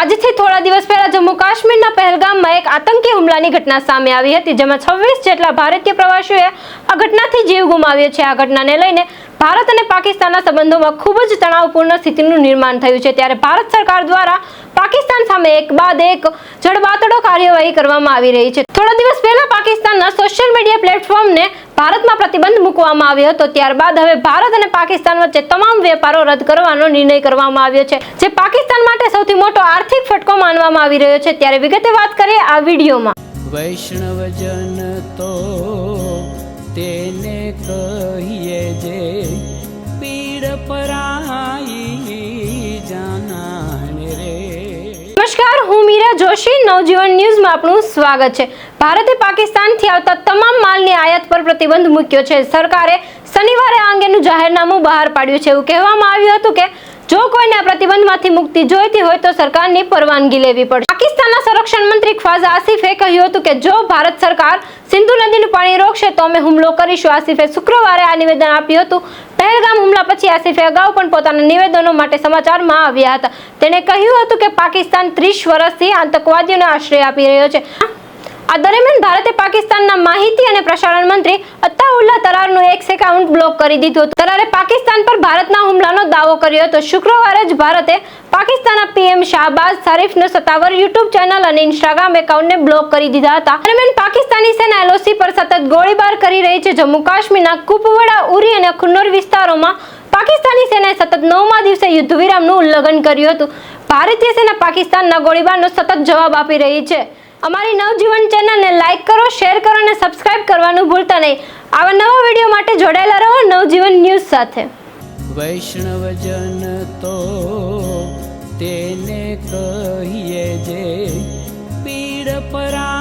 આજથી થોડા દિવસ પહેલા જમ્મુ કાશ્મીરના પહેલગામમાં એક આતંકી હુમલાની ઘટના સામે આવી હતી, જેમાં છવ્વીસ જેટલા ભારતીય પ્રવાસીઓએ આ ઘટનાથી જીવ ગુમાવ્યો છે. આ ઘટનાને લઈને ભારત અને પાકિસ્તાનના સંબંધોમાં ખૂબ જ તણાવપૂર્ણ સ્થિતિનું નિર્માણ થયું છે. ત્યારે ભારત સરકાર દ્વારા પાકિસ્તાન સામે એક બાદ એક જડબાતડો કાર્યવાહી કરવામાં આવી રહી છે. થોડા દિવસ પહેલા પાકિસ્તાનના સોશિયલ મીડિયા પ્લેટફોર્મને ભારતમાં મૂકવામાં આવ્યો હતો. ત્યારબાદ હવે ભારત અને પાકિસ્તાન વચ્ચે તમામ વેપારો રદ કરવાનો નિર્ણય કરવામાં આવ્યો છે. જે પાકિસ્તાન માટે સૌથી મોટો આર્થિક ફટકો માનવામાં આવી રહ્યો છે. ત્યારે વિગતે વાત કરીએ આ વિડીયોમાં. વૈષ્ણવજન તો તેને કહીએ જે પીડ પરાઈ જોશી, નવજીવન ન્યૂઝમાં આપનું સ્વાગત છે. ભારતે પાકિસ્તાનથી આવતા તમામ માલની આયાત પર પ્રતિબંધ મૂક્યો છે. સરકારે શનિવારે આ અંગેનું જાહેરનામું બહાર પાડ્યું છે. એવું કહેવામાં આવ્યું હતું કે જો કોઈને આ પ્રતિબંધમાંથી મુક્તિ જોઈતી હોય તો સરકારની પરવાનગી લેવી પડશે. પાકિસ્તાનના સંરક્ષણ મંત્રી ખ્વાજા આસિફે કહ્યું હતું કે જો ભારત સરકાર સિંધુ નદીનું પાણી રોકશે તો અમે હુમલો કરીશું. આસિફે શુક્રવારે આ નિવેદન આપ્યું હતું. પહેલગામ હુમલા પછી આસિફે અગાઉ પણ પોતાના નિવેદનો માટે સમાચારમાં આવ્યા હતા. તેણે કહ્યું હતું કે પાકિસ્તાન ત્રીસ વર્ષથી આતંકવાદીઓને આશ્રય આપી રહ્યો છે. આ દરમિયાન ભારતે પાકિસ્તાનના માહિતી અને પ્રસારણ મંત્રી અત્તાઉલ્લા તરારનું એક્સ એકાઉન્ટ બ્લોક કરી દીધું હતું. તરારે પાકિસ્તાન પર ભારતના હુમલાનો દાવો કર્યો હતો. શુક્રવારે જ ભારતે પાકિસ્તાનના પીએમ શાહબાઝ શરીફનું સત્તાવાર યુટ્યુબ ચેનલ અને ઇન્સ્ટાગ્રામ એકાઉન્ટને બ્લોક કરી દીધા હતા. દરમિયાન પાકિસ્તાની સેના એલઓસી પર સતત ગોળીબાર કરી રહી છે. જમ્મુ કાશ્મીરના કુપવાડા, ઉરી અને ખુન્નોર વિસ્તારોમાં પાકિસ્તાની સેનાએ સતત નવમા દિવસે યુદ્ધ વિરામનું ઉલ્લંઘન કર્યું હતું. ભારતીય સેના પાકિસ્તાનના ગોળીબારનો સતત જવાબ આપી રહી છે. અમારી નવજીવન ચેનલને લાઇક કરો, શેર કરો અને સબસ્ક્રાઇબ કરવાનું ભૂલતા નહીં. આવા નવા વીડિયો માટે જોડાયેલા રહો નવજીવન ન્યૂઝ સાથે. વૈષ્ણવજન તો તેને કહીએ જે પીડ પરા